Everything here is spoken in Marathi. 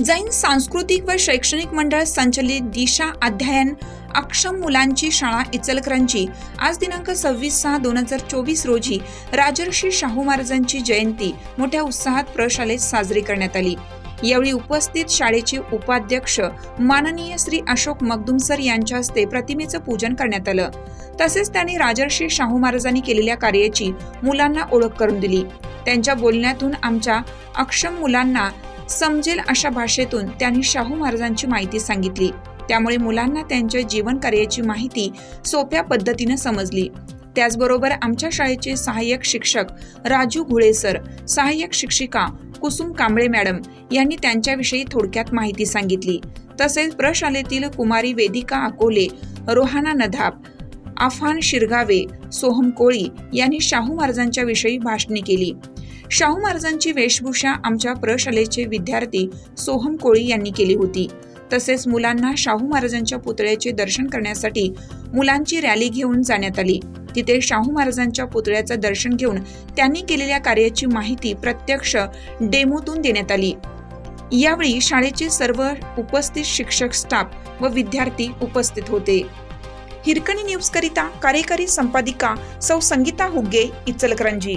जैन सांस्कृतिक व शैक्षणिक मंडळ संचलित दिशा अध्ययन अक्षम मुलांची शाळा इचलकरंजी. आज दिनांक सव्वीस सहा दोन हजार चोवीस रोजी राजर्षी शाहू महाराजांची जयंती मोठ्या उत्साहात प्रशालेत साजरी करण्यात आली. यावेळी उपस्थित शाळेचे उपाध्यक्ष माननीय श्री अशोक मगदुम सर यांच्या हस्ते प्रतिमेचं पूजन करण्यात आलं. तसेच त्यांनी राजर्षी शाहू महाराजांनी केलेल्या कार्याची मुलांना ओळख करून दिली. त्यांच्या बोलण्यातून आमच्या अक्षम मुलांना समजेल अशा भाषेतून त्यांनी शाहू महाराजांची माहिती सांगितली. त्यामुळे मुलांना त्यांच्या जीवन कार्याची माहिती सोप्या पद्धतीनं समजली. त्याचबरोबर आमच्या शाळेचे सहाय्यक शिक्षक राजू घुळे सर सहाय्यक शिक्षिका कुसुम कांबळे मॅडम यांनी त्यांच्याविषयी थोडक्यात माहिती सांगितली. तसेच प्रशालेतील कुमारी वेदिका अकोले रोहाना नधाप आफान शिरगावे सोहम कोळी यांनी शाहू महाराजांच्या विषयी भाषणे केली. शाहू महाराजांची वेशभूषा आमच्या प्रशालेचे विद्यार्थी सोहम कोळी यांनी केली होती. तसेच मुलांना शाहू महाराजांच्या पुतळ्याचे दर्शन करण्यासाठी मुलांची रॅली घेऊन जाण्यात आली. तिथे शाहू महाराजांच्या पुतळ्याचं दर्शन घेऊन त्यांनी केलेल्या कार्याची माहिती प्रत्यक्ष डेमोतून देण्यात आली. यावेळी शाळेचे सर्व उपस्थित शिक्षक स्टाफ व विद्यार्थी उपस्थित होते. हिरकणी न्यूज करिता कार्यकारी संपादिका सौ संगीता हुग्गे इचलकरंजी.